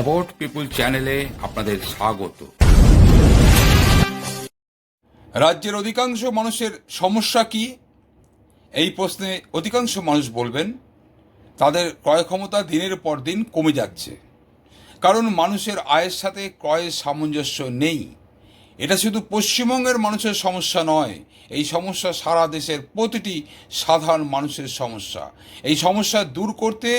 About পিপুল চ্যানেলে আপনাদের স্বাগত। রাজ্যের অধিকাংশ মানুষের সমস্যা কি? এই প্রশ্নে অধিকাংশ মানুষ বলবেন, তাদের ক্রয় ক্ষমতা দিনের পর দিন কমে যাচ্ছে। কারণ মানুষের আয়ের সাথে ক্রয়ের সামঞ্জস্য নেই। এটা শুধু পশ্চিমবঙ্গের মানুষের সমস্যা নয়, এই সমস্যা সারা দেশের প্রতিটি সাধারণ মানুষের সমস্যা। এই সমস্যা দূর করতে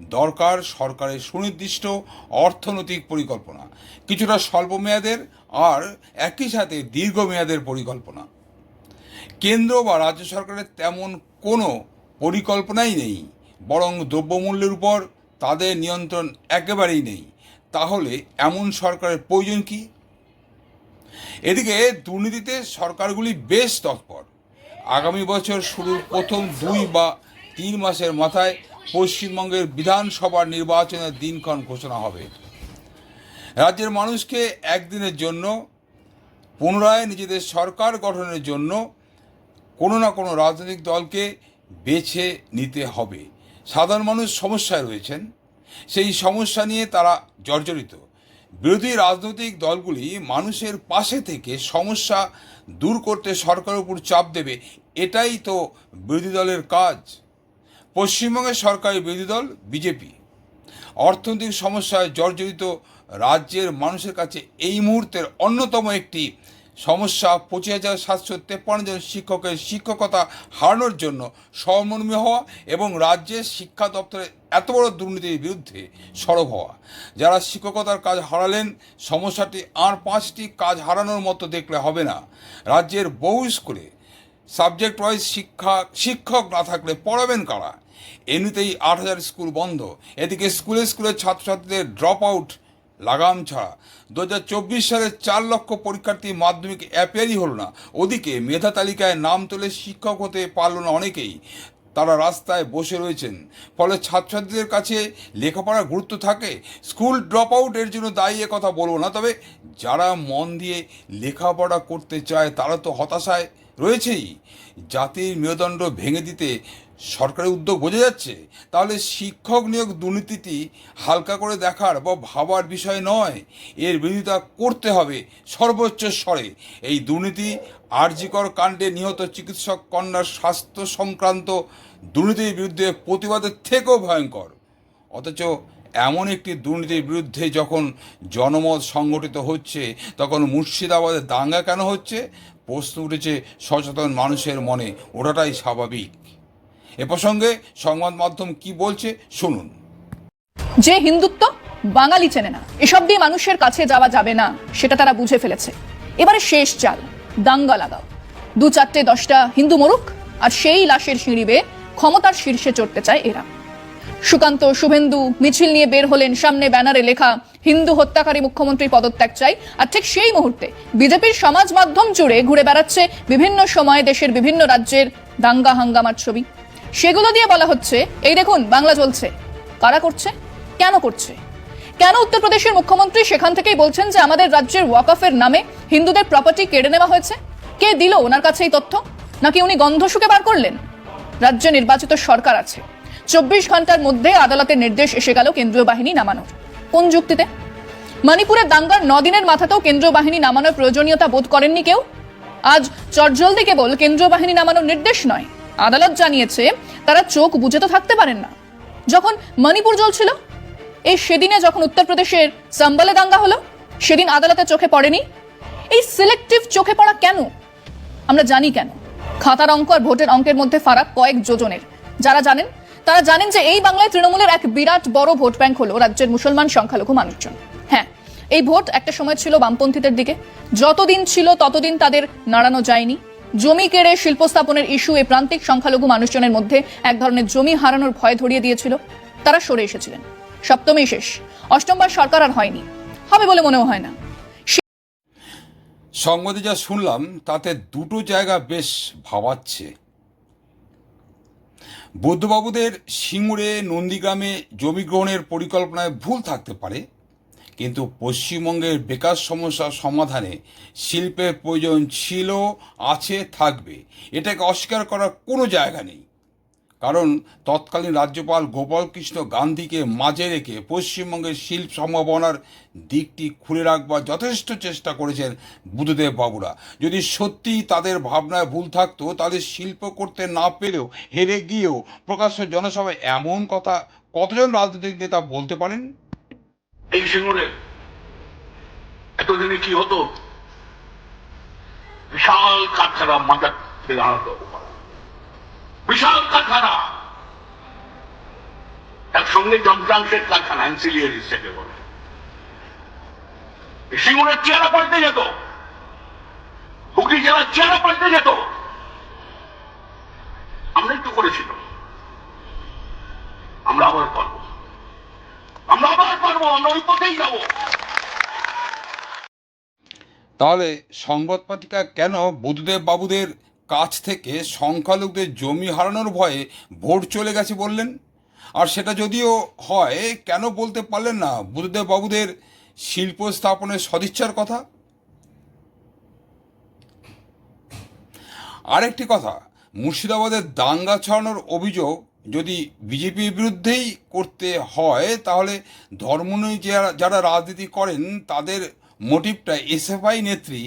দরকার সরকারের সুনির্দিষ্ট অর্থনৈতিক পরিকল্পনা। কিছুটা স্বল্পমেয়াদের আর একই সাথে দীর্ঘমেয়াদের পরিকল্পনা। কেন্দ্র বা রাজ্য সরকারের তেমন কোনো পরিকল্পনাই নেই, বরং দ্রব্যমূল্যের উপর তাদের নিয়ন্ত্রণ একেবারেই নেই। তাহলে এমন সরকারের প্রয়োজন কি? এদিকে দুর্নীতিতে সরকারগুলি বেশ তৎপর। আগামী বছর শুরুর প্রথম দুই বা তিন মাসের মাথায় পশ্চিমবঙ্গের বিধানসভার নির্বাচনের দিনক্ষণ ঘোষণা হবে। রাজ্যের মানুষকে একদিনের জন্য, পুনরায় নিজেদের সরকার গঠনের জন্য কোনো না কোনো রাজনৈতিক দলকে বেছে নিতে হবে। সাধারণ মানুষ সমস্যায় রয়েছেন। সেই সমস্যা নিয়ে তারা জর্জরিত। বিরোধী রাজনৈতিক দলগুলি মানুষের পাশে থেকে সমস্যা দূর করতে সরকারের উপর চাপ দেবে। এটাই তো বিরোধী দলের কাজ। পশ্চিমবঙ্গের সরকারি বিরোধী দল বিজেপি। অর্থনৈতিক সমস্যায় জর্জরিত রাজ্যের মানুষের কাছে এই মুহূর্তের অন্যতম একটি সমস্যা, পঁচিশ হাজার সাতশো তেপ্পান্ন জন শিক্ষকের শিক্ষকতা হারানোর জন্য সমন্বয় হওয়া এবং রাজ্যের শিক্ষা দপ্তরের এত বড় দুর্নীতির বিরুদ্ধে সরব হওয়া। যারা শিক্ষকতার কাজ হারালেন, সমস্যাটি আর পাঁচটি কাজ হারানোর মতো দেখলে হবে না। রাজ্যের বহু স্কুলে সাবজেক্ট ওয়াইজ শিক্ষা, শিক্ষক না থাকলে পড়াবেন কারা? এমনিতেই আট হাজার স্কুল বন্ধ। এদিকে স্কুলে স্কুলে ছাত্রছাত্রীদের ড্রপ আউট লাগাম ছাড়া দু হাজার চব্বিশ সালে চার লক্ষ পরীক্ষার্থী মাধ্যমিক অ্যাপেয়ারই হলো না। ওদিকে মেধা তালিকায় নাম তুলে শিক্ষক হতে পারল না অনেকেই। তারা রাস্তায় বসে রয়েছেন। ফলে ছাত্রছাত্রীদের কাছে লেখাপড়ার গুরুত্ব থাকে। স্কুল ড্রপ আউটের জন্য দায়ী এ কথা বলব না। তবে যারা মন দিয়ে লেখাপড়া করতে চায়, তারা তো হতাশায় রয়েছেই। জাতির মেরুদণ্ড ভেঙে দিতে সরকারের উদ্যোগ বোঝা যাচ্ছে? তাহলে শিক্ষক নিয়োগ দুর্নীতিটি হালকা করে দেখার বা ভাবার বিষয় নয়। এর বিরোধিতা করতে হবে সর্বোচ্চ স্বরে। এই দুর্নীতি আরজিকর কাণ্ডে নিহত চিকিৎসক কন্যার স্বাস্থ্য সংক্রান্ত দুর্নীতির বিরুদ্ধে প্রতিবাদের থেকেও ভয়ঙ্কর। অথচ এমন একটি দুর্নীতির বিরুদ্ধে যখন জনমত সংগঠিত হচ্ছে, তখন মুর্শিদাবাদে দাঙ্গা কেন হচ্ছে? প্রশ্ন উঠেছে সচেতন মানুষের মনে। ওটাটাই স্বাভাবিক। এ প্রসঙ্গে সংবাদ মাধ্যম কি বলছে শুনুন। যে হিন্দুত্ব বাঙালি চেনে না, এসব দিয়ে মানুষের কাছে যাওয়া যাবে না, সেটা তারা বুঝে ফেলেছে। এবারে শেষ চাল, দাঙ্গা লাগাও। দু চারটে দশটা হিন্দু মরুক, আর সেই লাশের সিঁড়ি বেয়ে ক্ষমতার শীর্ষে চড়তে চায় এরা। সুকান্ত শুভেন্দু মিছিল নিয়ে বের হলেন, সামনে ব্যানারে লেখা, হিন্দু হত্যাকারী মুখ্যমন্ত্রী পদত্যাগ চাই। আর ঠিক সেই মুহূর্তে বিজেপির সমাজ মাধ্যম জুড়ে ঘুরে বেড়াচ্ছে বিভিন্ন সময়ে দেশের বিভিন্ন রাজ্যের দাঙ্গা হাঙ্গামার ছবি। সেগুলো দিয়ে বলা হচ্ছে, এই দেখুন, বাংলা চলছে। কারা করছে? কেন করছে? কেন উত্তরপ্রদেশের মুখ্যমন্ত্রী সেখান থেকেই বলছেন যে আমাদের রাজ্যের ওয়াকফের নামে হিন্দুদের প্রপার্টি কেড়ে নেওয়া হয়েছে? কে দিল ওনার কাছে এই তথ্য? নাকি উনি গন্ধ শুকে বার করলেন? রাজ্যে নির্বাচিত সরকার আছে। চব্বিশ ঘণ্টার মধ্যে আদালতের নির্দেশ এসে গেল কেন্দ্রীয় বাহিনী নামানোর। কোন যুক্তিতে? মণিপুরের দাঙ্গার দিনের মাথাতেও কেন্দ্রীয় বাহিনী নামানোর প্রয়োজনীয়তা বোধ করেননি কেউ? আজ চটজলদি কেবল কেন্দ্রীয় বাহিনী নামানোর নির্দেশ নয়। আদালত জানিয়েছে, তারা চোখ বুঝে তো থাকতে পারেন না। যখন মণিপুর জ্বলছিল, এই সেদিনে যখন উত্তরপ্রদেশের সাম্বালে দাঙ্গা হলো, সেদিন আদালতে চোখে পড়েনি। এই সিলেক্টিভ চোখে পড়া কেন? আমরা জানি কেন। খাতার অঙ্ক আর ভোটের অঙ্কের মধ্যে ফারাক কয়েক যোজনের। যারা জানেন, তারা জানেন যে এই বাংলায় তৃণমূলের এক বিরাট বড় ভোট ব্যাংক হলো রাজ্যের মুসলমান সংখ্যালঘু মানুষজন। হ্যাঁ এই ভোট একটা সময় ছিল বামপন্থীদের দিকে। যতদিন ছিল ততদিন তাদের নাড়ানো যায়নি। জমি কেড়ে শিল্প স্থাপনের ইস্যু এই প্রান্তিক সংখ্যালঘু মানুষজনের মধ্যে এক ধরনের জমি হারানোর ভয় ধরিয়ে দিয়েছিল। তারা সরে এসেছিলেন। সপ্তমী শেষ। অষ্টমবার সরকার আর হয়নি। হবে বলে মনেও হয় না। সংবাদে যা শুনলাম, তাতে দুটো জায়গা বেশ ভাবাচ্ছে। বুদ্ধবাবুদের সিঙ্গুরে নন্দীগ্রামে জমি গ্রহণের পরিকল্পনায় ভুল থাকতে পারে। কিন্তু পশ্চিমবঙ্গের বেকার সমস্যা সমাধানে শিল্পের প্রয়োজন ছিল, আছে, থাকবে। এটাকে অস্বীকার করার কোনো জায়গা নেই। কারণ তৎকালীন রাজ্যপাল গোপালকৃষ্ণ গান্ধীকে মাঝে রেখে পশ্চিমবঙ্গের শিল্প সম্ভাবনার দিকটি খুলে রাখবার যথেষ্ট চেষ্টা করেছেন বুদ্ধদেব বাবুরা। যদি সত্যি তাদের ভাবনায় ভুল থাকতো তাদের শিল্প করতে না পেরেও হেরে গিয়েও প্রকাশ্য জনসভায় এমন কথা কতজন রাজনৈতিক নেতা বলতে পারেন? এই সিঙ্গুরে এতদিনে কি হতো? বিশাল কারখানা মাথা থেকে আনতো বিশাল কারখানা। একসঙ্গে যন্ত্রাংশের কারখানা অ্যান্সিলিয়ারি থেকে বলে। সিঙ্গুরের চেহারা পাল্টে যেত। হুগলি জেলার চেহারা পাল্টে যেত আমরা একটু করেছিলাম আমরা আবার পারব আমরা আবার পারব তাহলে সংবাদ পাতিকা কেন বুদ্ধদেব বাবুদের কাছ থেকে সংখ্যালঘুদের জমি হারানোর ভয়ে ভোট চলে গেছে বললেন? আর সেটা যদিও হয়, কেন বলতে পারলেন না বুদ্ধদেব বাবুদের শিল্প স্থাপনের সদিচ্ছার কথা? আরেকটি কথা মুর্শিদাবাদের দাঙ্গা ছড়ানোর অভিযোগ যদি বিজেপির বিরুদ্ধেই করতে হয়, তাহলে ধর্ম নিয়ে যারা যারা রাজনীতি করেন, তাদের মোটিভটা এসএফআই নেত্রী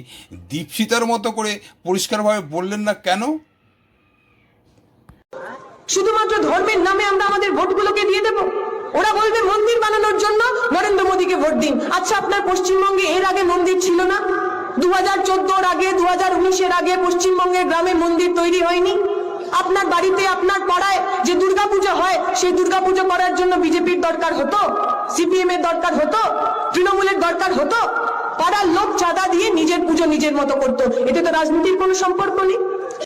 দীপশিতার মতো করে পরিষ্কারভাবে বললেন না কেন? শুধুমাত্র ধর্মের নামে আমরা আমাদের ভোটগুলোকে দিয়ে দেব। ওরা বলবে মন্দির বানানোর জন্য নরেন্দ্র মোদীকে ভোট দিন। আচ্ছা আপনার পশ্চিমবঙ্গে এর আগে মন্দির ছিল না? দু হাজার আগে দু হাজার উনিশের আগে পশ্চিমবঙ্গের গ্রামে মন্দির তৈরি হয়নি? আপনার বাড়িতে, আপনার পাড়ায় যে দুর্গাপূজা হয়, সেই দুর্গাপুজো করার জন্য বিজেপির দরকার হতো? সিপিএম এর দরকার হতো? তৃণমূলের দরকার হতো? পাড়ার লোক চাঁদা দিয়ে নিজের পুজো নিজের মতো করতো। এতে তো রাজনীতির কোনো সম্পর্ক নেই।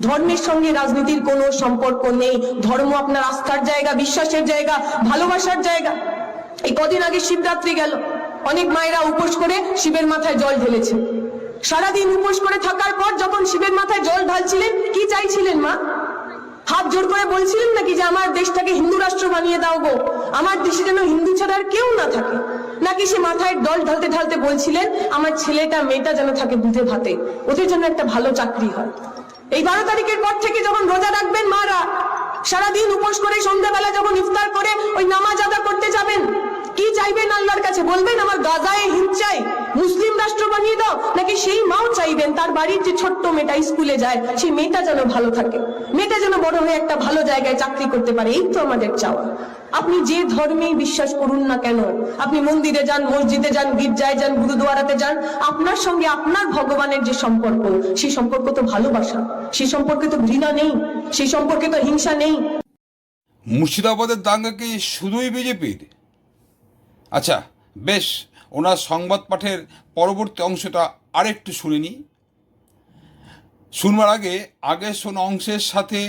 ধর্মের সঙ্গে রাজনীতির কোনো সম্পর্ক নেই। ধর্ম আপনার আস্থার জায়গা, বিশ্বাসের জায়গা, ভালোবাসার জায়গা। এই কদিন আগে শিবরাত্রি গেল। অনেক মায়েরা উপোস করে শিবের মাথায় জল ঢেলেছে। সারাদিন উপোস করে থাকার পর যখন শিবের মাথায় জল ঢালছিলেন, কি চাইছিলেন মা? হাত জোর করে বলছিলেন নাকি যে আমার দেশটাকে হিন্দু রাষ্ট্র বানিয়ে দাও গো? আমার দেশে যেন হিন্দু ছাড়া কেউ না থাকে। নাকি সে মাথায় দল ঢালতে ঢালতে বলছিলেন, আমার ছেলেটা, মেয়েটা যেন থাকে দুধে ভাতে। ওদের জন্য একটা ভালো চাকরি হয়। এই বারো তারিখের পর থেকে যখন রোজা রাখবেন মারা, সারাদিন উপোস করে সন্ধ্যাবেলা যখন ইফতার করে ওই নামাজ আদা করতে যাবেন চাইবেন আল্লাহর কাছে? বলবেন, আমার গাজায় হিন্দ চাই মুসলিম রাষ্ট্র বানিয়ে দাও। নাকি সেই মাও চাইবেন, তার বাড়ির যে ছোট্ট মেয়েটা স্কুলে যায় সেই মেয়েটা যেন ভালো থাকে। মেয়েটা যেন বড় হয়ে একটা ভালো জায়গায় চাকরি করতে পারে। এই তো আমাদের চাওয়া। আপনি যে ধর্মেই বিশ্বাস করুন না কেন, আপনি মন্দিরে যান, মসজিদে যান, গির্জায় যান, গুরুদুয়ারাতে যান, আপনার সঙ্গে আপনার ভগবানের যে সম্পর্ক সেই সম্পর্ক তো ভালোবাসা সেই সম্পর্কে তো ঘৃণা নেই সেই সম্পর্কে তো হিংসা নেই। মুর্শিদাবাদের দাঙ্গা কি শুধুই বিজেপির আচ্ছা বেশ, ওনার সংবাদ পাঠের পরবর্তী অংশটা আরেকটু শুনে নিই। শুনবার আগে আগে শোনা অংশের সাথে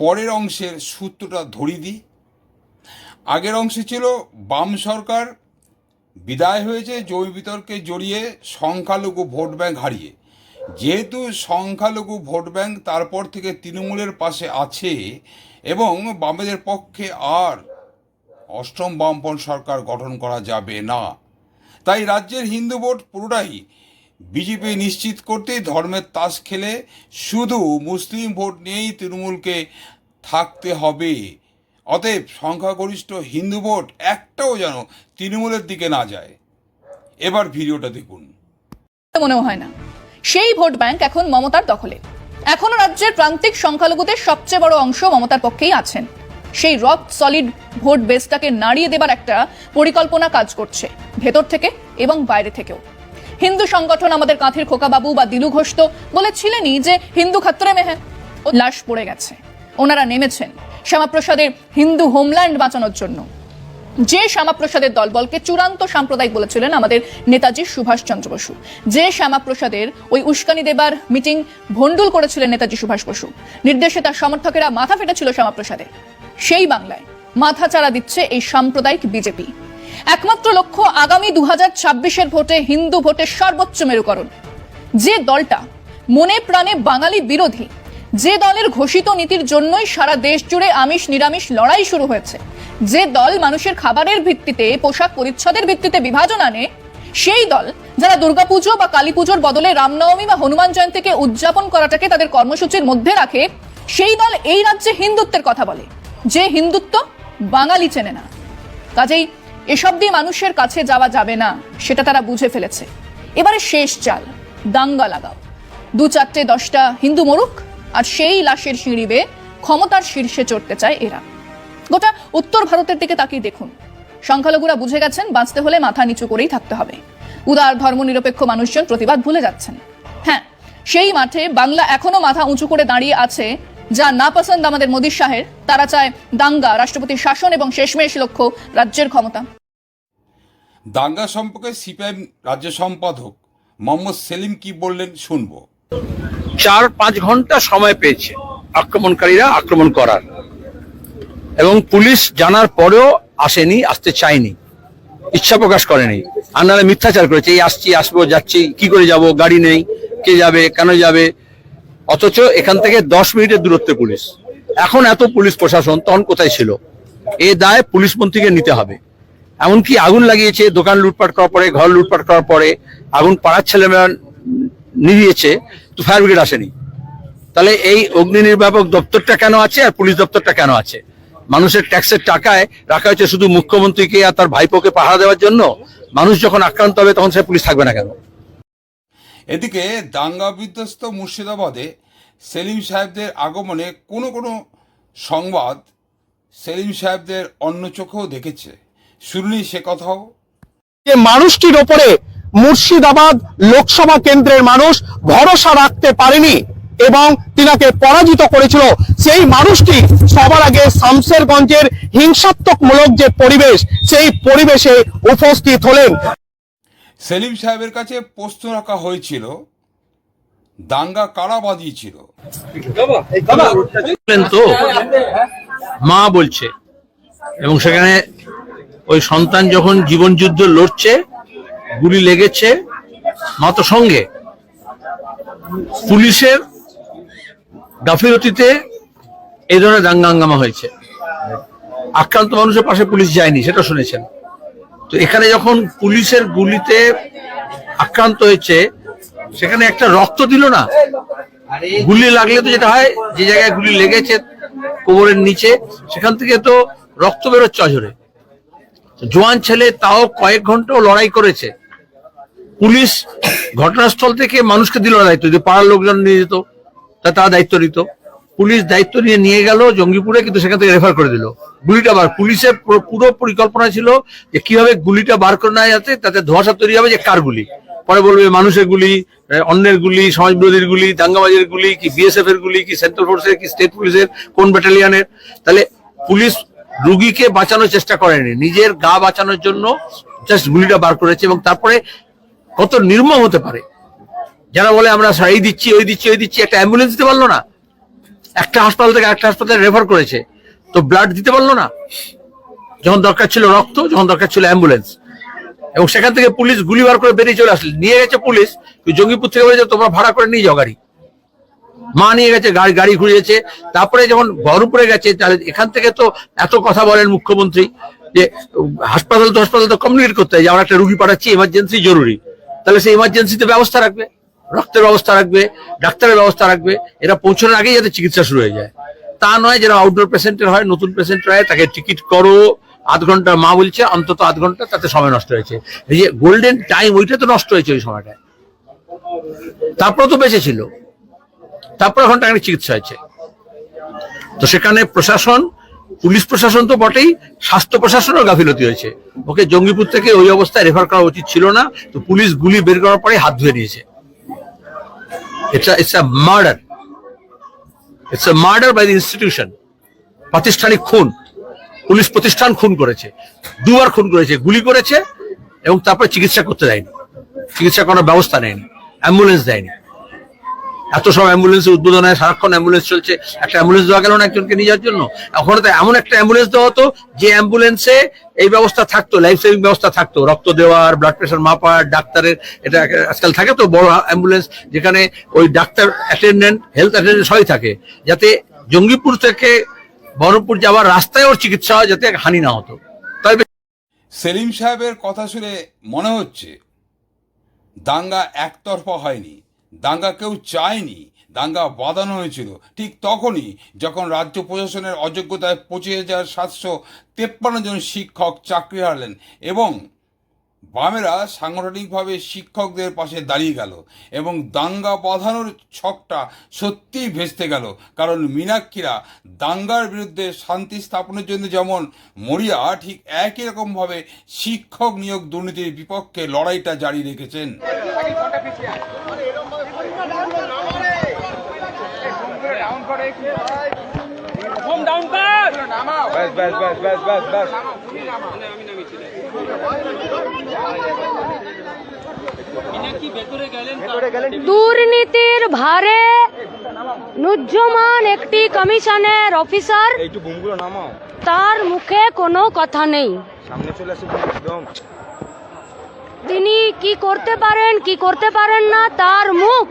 পরের অংশের সূত্রটা ধরিয়ে দিই। আগের অংশে ছিল, বাম সরকার বিদায় হয়েছে, জমি বিতর্কে জড়িয়ে সংখ্যালঘু ভোট ব্যাংক হারিয়ে। যেহেতু সংখ্যালঘু ভোট ব্যাংক তারপর থেকে তৃণমূলের পাশে আছে এবং বামেদের পক্ষে আর অষ্টম বামপন সরকার গঠন করা যাবে না। তাই রাজ্যের হিন্দু ভোট পুরোটাই বিজেপি নিশ্চিত করতেই ধর্মের তাস খেলে শুধু মুসলিম ভোট নিয়েই তৃণমূলকে থাকতে হবে। অতএব সংখ্যাগরিষ্ঠ হিন্দু ভোট একটাও যেন তৃণমূলের দিকে না যায়। এবার ভিডিওটা দেখুন। মনে হয় না। সেই ভোট ব্যাংক এখন মমতার দখলে। এখনও রাজ্যের প্রান্তিক সংখ্যালঘুদের সবচেয়ে বড় অংশ মমতার পক্ষেই আছেন। সেই রক সলিড ভোট বেসটাকে নাড়িয়ে দেবার একটা পরিকল্পনা কাজ করছে, ভেতর থেকে এবং বাইরে থেকেও। হিন্দু সংগঠন আমাদের কাঁথির খোকাবাবু বা দিলু ঘোষ তো বলেছিলেনই যে হিন্দু খাত্রে মেহে ও লাশ পড়ে গেছে। ওনারা নেমেছেন শ্যামাপ্রসাদের হিন্দু হোমল্যান্ড বাঁচানোর জন্য। যে শ্যামাপ্রসাদের দলবলকে চূড়ান্ত সাম্প্রদায়িক বলেছিলেন আমাদের নেতাজি সুভাষচন্দ্র বসু, যে শ্যামাপ্রসাদের ওই উস্কানি দেবার মিটিং ভণ্ডুল করেছিলেন নেতাজি সুভাষ বসু, নির্দেশে তার সমর্থকেরা মাথা ফেটেছিল শ্যামাপ্রসাদের সেই বাংলায় মাথা চারা দিচ্ছে এই সাম্প্রদায়িক বিজেপি। একমাত্র লক্ষ্য আগামী দু হাজার ছাব্বিশের ভোটে হিন্দু ভোটের সর্বোচ্চ মেরুকরণ। যে দলটা মনে প্রাণে বাঙালি বিরোধী, যে দলের ঘোষিত নীতির জন্যই সারা দেশ জুড়ে আমিষ নিরামিষ লড়াই শুরু হয়েছে, যে দল মানুষের খাবারের ভিত্তিতে, পোশাক পরিচ্ছদের ভিত্তিতে বিভাজন আনে, সেই দল যারা দুর্গাপুজো বা কালী পুজোর বদলে রামনবমী বা হনুমান জয়ন্তীকে উদযাপন করাটাকে তাদের কর্মসূচির মধ্যে রাখে, সেই দল এই রাজ্যে হিন্দুত্বের কথা বলে। যে হিন্দুত্ব বাঙালি চেনে না। কাজেই এসব দিয়ে মানুষের কাছে যাওয়া যাবে না, সেটা তারা বুঝে ফেলেছে। এবারে শেষ চাল, দাঙ্গা লাগাও। দু চারটে দশটা হিন্দু মরুক, আর সেই লাশের সিঁড়ি বেয়ে ক্ষমতার শীর্ষে চড়তে চায় এরা। গোটা উত্তর ভারতের দিকে তাকিয়ে দেখুন। সংখ্যালঘুরা বুঝে গেছেন, বাঁচতে হলে মাথা নিচু করেই থাকতে হবে। উদার ধর্মনিরপেক্ষ মানুষজন প্রতিবাদ ভুলে যাচ্ছেন। হ্যাঁ সেই মাঠে বাংলা এখনও মাথা উঁচু করে দাঁড়িয়ে আছে যা না পছন্দ আমাদের মোদী শাহের তারা চায় দাঙ্গা রাষ্ট্রপতির শাসন এবং শেষমেশ লক্ষ্য রাজ্যের ক্ষমতা। দাঙ্গা সম্পর্কে সিপিআইএম রাজ্য সম্পাদক মোহাম্মদ সেলিম কি বললেন শুনব। চার পাঁচ ঘণ্টা সময় পেয়েছে আক্রমণকারীরা আক্রমণ করার। এবং পুলিশ জানার পরেও আসেনি আসতে চায়নি। ইচ্ছা প্রকাশ করেনি। আর নাহলে মিথ্যাচার করেছে এই আসছি আসব যাচ্ছি কি করে যাব গাড়ি নেই কে যাবে কেন যাবে অথচ এখান থেকে দশ মিনিটের দূরত্বে পুলিশ। এখন এত পুলিশ প্রশাসন তখন কোথায় ছিল? এ দায় পুলিশ মন্ত্রীকে নিতে হবে। এমনকি আগুন লাগিয়েছে, দোকান লুটপাট করার পরে, ঘর লুটপাট করার পরে, আগুন পাড়ার ছেলেমেয়েরা নিভিয়েছে, তো ফায়ার ব্রিগেড আসেনি। তাহলে এই অগ্নি নির্বাপক দপ্তরটা কেন আছে আর পুলিশ দপ্তরটা কেন আছে? মানুষের ট্যাক্সের টাকায় রাখা হয়েছে শুধু মুখ্যমন্ত্রীকে আর তার ভাইপোকে পাহারা দেওয়ার জন্য? মানুষ যখন আক্রান্ত হবে, তখন সে পুলিশ থাকবে না কেন? এদিকে দাঙ্গা বিধ্বস্ত মুর্শিদাবাদে সেলিম সাহেবদের আগমনে কোনো কোনো সংবাদ সেলিম সাহেবদের অন্য চোখেও দেখেছে। শুনলি সে কথাও। যে মানুষটির ওপরে মুর্শিদাবাদ লোকসভা কেন্দ্রের মানুষ ভরসা রাখতে পারেনি এবং তিনাকে পরাজিত করেছিল সেই মানুষটি সবার আগে শামসেরগঞ্জের হিংসাত্মকমূলক যে পরিবেশ সেই পরিবেশে উপস্থিত হলেন। সেলিম সাহেবের কাছে প্রশ্ন রাখা হয়েছিল দাঙ্গা কারা বাঁধিয়েছিল তো মা বলছে এবং সেখানে ওই সন্তান যখন জীবন যুদ্ধ লড়ছে গুলি লেগেছে মা তো সঙ্গে। পুলিশের গাফিলতিতে এই ধরনের দাঙ্গা হাঙ্গামা হয়েছে। আক্রান্ত মানুষের পাশে পুলিশ যায়নি সেটা শুনেছেন। তো এখানে যখন পুলিশের গুলিতে আক্রান্ত হয়েছে সেখানে একটা রক্ত দিল না? গুলি লাগলে তো যেটা হয়, যে জায়গায় গুলি লেগেছে কোমরের নিচে, সেখান থেকে তো রক্ত বেরোচ্ছে অঝরে। জোয়ান ছেলে তাও কয়েক ঘন্টাও লড়াই করেছে। পুলিশ ঘটনাস্থল থেকে মানুষকে দিল দায়িত্ব যে পাড়ার লোকজন নিয়ে যেত, তা তারা দায়িত্ব নিত। পুলিশ দায়িত্ব নিয়ে নিয়ে গেল জঙ্গিপুরে, কিন্তু সেখান থেকে রেফার করে দিল। গুলিটা বার, পুলিশের পুরো- পুরো পরিকল্পনা ছিল যে কীভাবে গুলিটা বার করে নেওয়া যাচ্ছে, তাতে ধোঁয়াশা তৈরি হবে যে কার গুলি। পরে বলবে মানুষের গুলি অন্যের গুলি সমাজ বিরোধীর গুলি, দাঙ্গাবাজের গুলি, কি বিএসএফ এর গুলি, কি সেন্ট্রাল ফোর্সের কি স্টেট পুলিশের কোন ব্যাটালিয়ানের তাহলে পুলিশ রুগীকে বাঁচানোর চেষ্টা করেনি। নিজের গা বাঁচানোর জন্য জাস্ট গুলিটা বার করেছে এবং তারপরে কত নির্মম হতে পারে। যারা বলে আমরা এই দিচ্ছি, ওই দিচ্ছি ওই দিচ্ছি, একটা অ্যাম্বুলেন্স দিতে পারল না। একটা হাসপাতাল থেকে একটা হাসপাতালে রেফার করেছে। তো ব্লাড দিতে পারল না। যখন দরকার ছিল রক্ত, যখন দরকার ছিল অ্যাম্বুলেন্স এবং সেখান থেকে পুলিশ গুলি বার করে বেরিয়ে চলে আসলে। নিয়ে গেছে পুলিশ জঙ্গিপুর থেকে বলেছে তোমরা ভাড়া করে নিয়ে যাও গাড়ি। মা নিয়ে গেছে, গাড়ি গাড়ি ঘুরিয়েছে তারপরে যখন বহরমপুরে গেছে, তাহলে এখান থেকে তো এত কথা বলেন মুখ্যমন্ত্রী, যে হাসপাতাল তো হাসপাতাল তো কমিউনিকেট করতে হয়, যে আমরা একটা রুগী পাঠাচ্ছি এমার্জেন্সি জরুরি। তাহলে সেই এমার্জেন্সিতে ব্যবস্থা রাখবে, রক্তের ব্যবস্থা রাখবে, ডাক্তারের ব্যবস্থা রাখবে, এরা পৌঁছানোর আগেই যাতে চিকিৎসা শুরু হয়ে যায়। তা নয়, যারা আউটডোর পেশেন্টের হয়, নতুন পেশেন্ট হয়, তাকে টিকিট করো। আধ ঘণ্টা মা বলছে, অন্তত আধ ঘণ্টা তাতে সময় নষ্ট হয়েছে। এই যে গোল্ডেন টাইম ওইটা তো নষ্ট হয়েছে ওই সময়টায়। তারপরে তো বেঁচে ছিল। তারপর এখন তাকে চিকিৎসা হয়েছে। তো সেখানে প্রশাসন, পুলিশ প্রশাসন তো বটেই, স্বাস্থ্য প্রশাসনও গাফিলতি হয়েছে। ওকে জঙ্গিপুর থেকে ওই অবস্থায় রেফার করা উচিত ছিল না, তো পুলিশ গুলি বের করার পরে হাত ধুয়ে নিয়েছে। It's a murder it's murder by the institution প্রাতিষ্ঠানিক খুন। পুলিশ প্রতিষ্ঠান খুন করেছে, দুবার খুন করেছে, গুলি করেছে এবং তারপরে চিকিৎসা করতে দেয়নি। চিকিৎসা করার ব্যবস্থা নেয়নি, অ্যাম্বুলেন্স দেয়নি। এত সব অ্যাম্বুলেন্সের উদ্বোধন হয় সারাক্ষণ অ্যাম্বুলেন্স চলছে, একটা অ্যাম্বুলেন্স দেওয়া গেল না একজনকে নিয়ে যাওয়ার জন্য? ওখানে তো এমন একটা অ্যাম্বুলেন্স দেওয়া হতো যে অ্যাম্বুলেন্সে এই ব্যবস্থা থাকতো লাইফ সেভিং ব্যবস্থা থাকতো, রক্ত দেওয়ার ব্লাড প্রেশার মাপার, ডাক্তারের, এটা আজকাল থাকে তো বড় অ্যাম্বুলেন্স, যেখানে ওই ডাক্তার অ্যাটেন্ডেন্ট হেলথ অ্যাটেন্ডেন্ট সবাই থাকে, যাতে জঙ্গিপুর থেকে বহরমপুর যাওয়ার রাস্তায় ওর চিকিৎসা হয় যাতে হানি না হতো। তাই সেলিম সাহেবের কথা শুনে মনে হচ্ছে, দাঙ্গা একতরফা হয়নি, দাঙ্গা কেউ চায়নি, দাঙ্গা বাঁধানো হয়েছিল। ঠিক তখনই যখন রাজ্য প্রশাসনের অযোগ্যতায় পঁচিশ হাজার সাতশো তেপ্পান্ন জন শিক্ষক চাকরি হারলেন এবং বামেরা সাংগঠনিকভাবে শিক্ষকদের পাশে দাঁড়িয়ে গেল এবং দাঙ্গা বাঁধানোর ছকটা সত্যিই ভেস্তে গেল। কারণ মীনাক্ষীরা দাঙ্গার বিরুদ্ধে শান্তি স্থাপনের জন্য যেমন মরিয়া ঠিক একই রকমভাবে শিক্ষক নিয়োগ দুর্নীতির বিপক্ষে লড়াইটা জারি রেখেছেন। দুর্নীতির ভারে নুজ্জমান একটি কমিশনের অফিসার। তার মুখে কোনো কথা নেই। তিনি কি করতে পারেন কি করতে পারেন না তার মুখ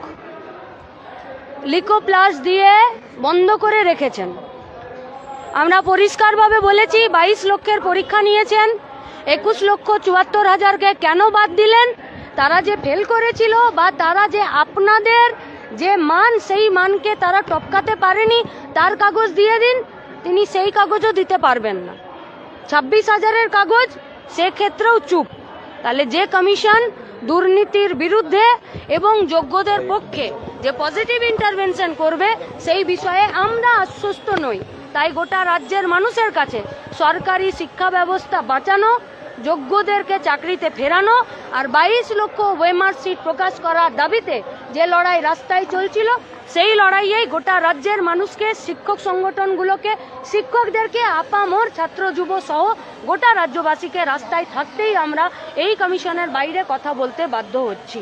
লিকোপ্লাস দিয়ে বন্ধ করে রেখেছেন। আমরা পরিষ্কারভাবে বলেছি বাইশ লক্ষের পরীক্ষা নিয়েছেন। একুশ লক্ষ চুয়াত্তর হাজারকে কেন বাদ দিলেন? তারা যে ফেল করেছিল বা তারা যে আপনাদের যে মান, সেই মানকে তারা টপকাতে পারেনি, তার কাগজ দিয়ে দিন, তিনি সেই কাগজও দিতে পারবেন না। ছাব্বিশ হাজারের কাগজ, সেক্ষেত্রেও চুপ। তাহলে যে কমিশন দুর্নীতির বিরুদ্ধে এবং যোগ্যদের পক্ষে যে পজিটিভ ইন্টারভেনশন করবে, সেই বিষয়ে আমরা আশ্বস্ত নই। তাই গোটা রাজ্যের মানুষের কাছে সরকারি শিক্ষা ব্যবস্থা বাঁচানো, যোগ্যদেরকে চাকরিতে ফেরানো আর বাইশ লক্ষ ওয়েমার সিট প্রকাশ করার দাবিতে যে লড়াই রাস্তায় চলছিল, সেই লড়াইয়েই গোটা রাজ্যের মানুষকে, শিক্ষক সংগঠনগুলোকে, শিক্ষকদেরকে আপামর ছাত্র যুব সহ গোটা রাজ্যবাসীকে রাস্তায় থাকতেই আমরা এই কমিশনের বাইরে কথা বলতে বাধ্য হচ্ছি।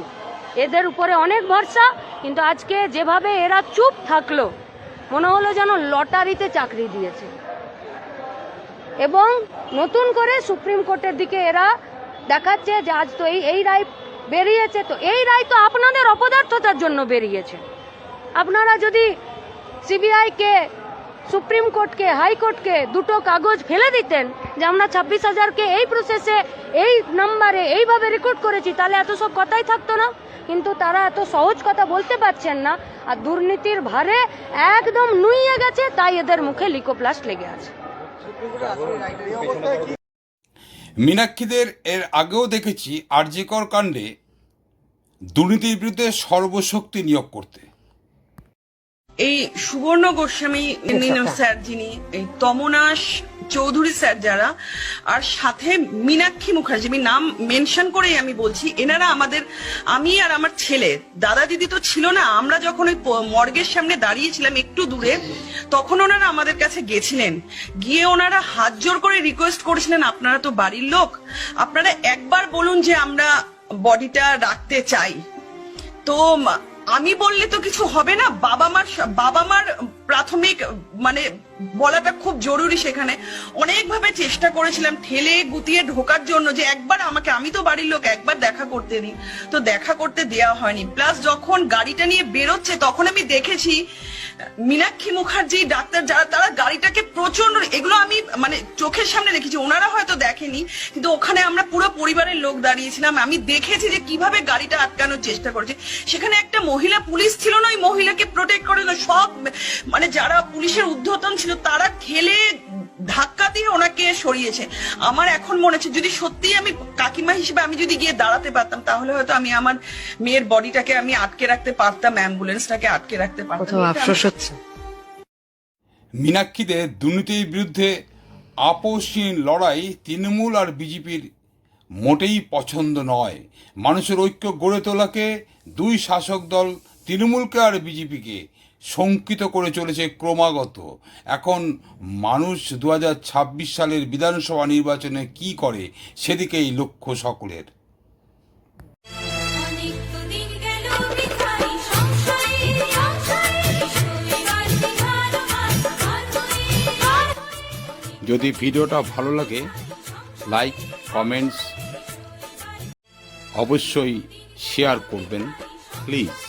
এদের উপরে অনেক ভরসা, কিন্তু আজকে যেভাবে এরা চুপ থাকল মনে হলো যেন লটারিতে চাকরি দিয়েছে। এবং নতুন করে সুপ্রিম কোর্টের দিকে এরা দেখাচ্ছে যে আজ তো এই এই রায় বেরিয়েছে। তো এই রায় তো আপনাদের অপদার্থতার জন্য বেরিয়েছে। আপনারা যদি সিবিআইকে সুপ্রিম কোর্টকে হাইকোর্টকে দুটো কাগজ ফেলে দিতেন যে আমরা ছাব্বিশ হাজারকে এই প্রসেসে এই নাম্বারে এইভাবে রেকর্ড করেছি, তাহলে এত সব কথাই থাকতো না। কিন্তু তারা এত সহজ কথা বলতে পারছেন না আর দুর্নীতির ভারে একদম নুইয়ে গেছে, তাই এদের মুখে লিকোপ্লাস্ট লেগে আছে। মীনাক্ষীদের এর আগেও দেখেছি আরজিকর কাণ্ডে দুর্নীতির বিরুদ্ধে সর্বশক্তি নিয়োগ করতে। এই সুবর্ণ গোস্বামী নিন স্যার যিনি এই তমনাশ চৌধুরী স্যার যারা আর সাথে মীনাক্ষী মুখার্জি আমি নাম মেনশন করেই আমি বলছি এনারা আমাদের আমি আর আমার ছেলে দাদা দিদি তো ছিল না আমরা যখন ওই মর্গের সামনে দাঁড়িয়েছিলাম একটু দূরে তখন ওনারা আমাদের কাছে গেছিলেন। গিয়ে ওনারা হাত জোর করে রিকোয়েস্ট করেছিলেন আপনারা তো বাড়ির লোক আপনারা একবার বলুন যে আমরা বডিটা রাখতে চাই। তো আমি বললে তো কিছু হবে না। বাবা মার বাবা মার প্রাথমিক মানে বলাটা খুব জরুরি সেখানে। অনেকভাবে চেষ্টা করেছিলাম ঠেলে গুতিয়ে ঢোকার জন্য যে একবার আমাকে, আমি তো বাড়ির লোক, একবার দেখা করতে দিই। তো দেখা করতে দেওয়া হয়নি। প্লাস যখন গাড়িটা নিয়ে বেরোচ্ছে, তখন আমি দেখেছি, মীনাক্ষী মুখার্জি, ডাক্তার যারা, তারা গাড়িটাকে প্রচণ্ড এগুলো আমি মানে চোখের সামনে দেখেছি। ওনারা হয়তো দেখেনি, কিন্তু ওখানে আমরা পুরো পরিবারের লোক দাঁড়িয়েছিলাম। আমি দেখেছি যে কীভাবে গাড়িটা আটকানোর চেষ্টা করেছে। সেখানে একটা মহিলা, পুলিশ ছিল না, ওই মহিলাকে প্রোটেক্ট করে সব মানে যারা পুলিশের ঊর্ধ্বতন ছিল তারা ঠেলে ধাক্কা দিয়ে ওনাকে সরিয়েছে। আমার এখন মনে হচ্ছে যদি সত্যি আমি কাকিমা হিসেবে আমি যদি গিয়ে দাঁড়াতে পারতাম তাহলে হয়তো আমি আমার মেয়ের বডিটাকে আমি আটকে রাখতে পারতাম অ্যাম্বুলেন্সটাকে আটকে রাখতে পারতাম। হচ্ছে। মীনাক্ষীদের দুর্নীতির বিরুদ্ধে আপোষহীন লড়াই তৃণমূল আর বিজেপির মোটেই পছন্দ নয়। মানুষের ঐক্য গড়ে তোলাকে দুই শাসক দল তৃণমূলকে আর বিজেপিকে শঙ্কিত করে চলেছে ক্রমাগত। এখন মানুষ দু হাজার ছাব্বিশ সালের বিধানসভা নির্বাচনে কি করে সেদিকেই লক্ষ্য সকলের। যদি ভিডিওটা ভালো লাগে লাইক কমেন্টস অবশ্যই শেয়ার করবেন প্লিজ।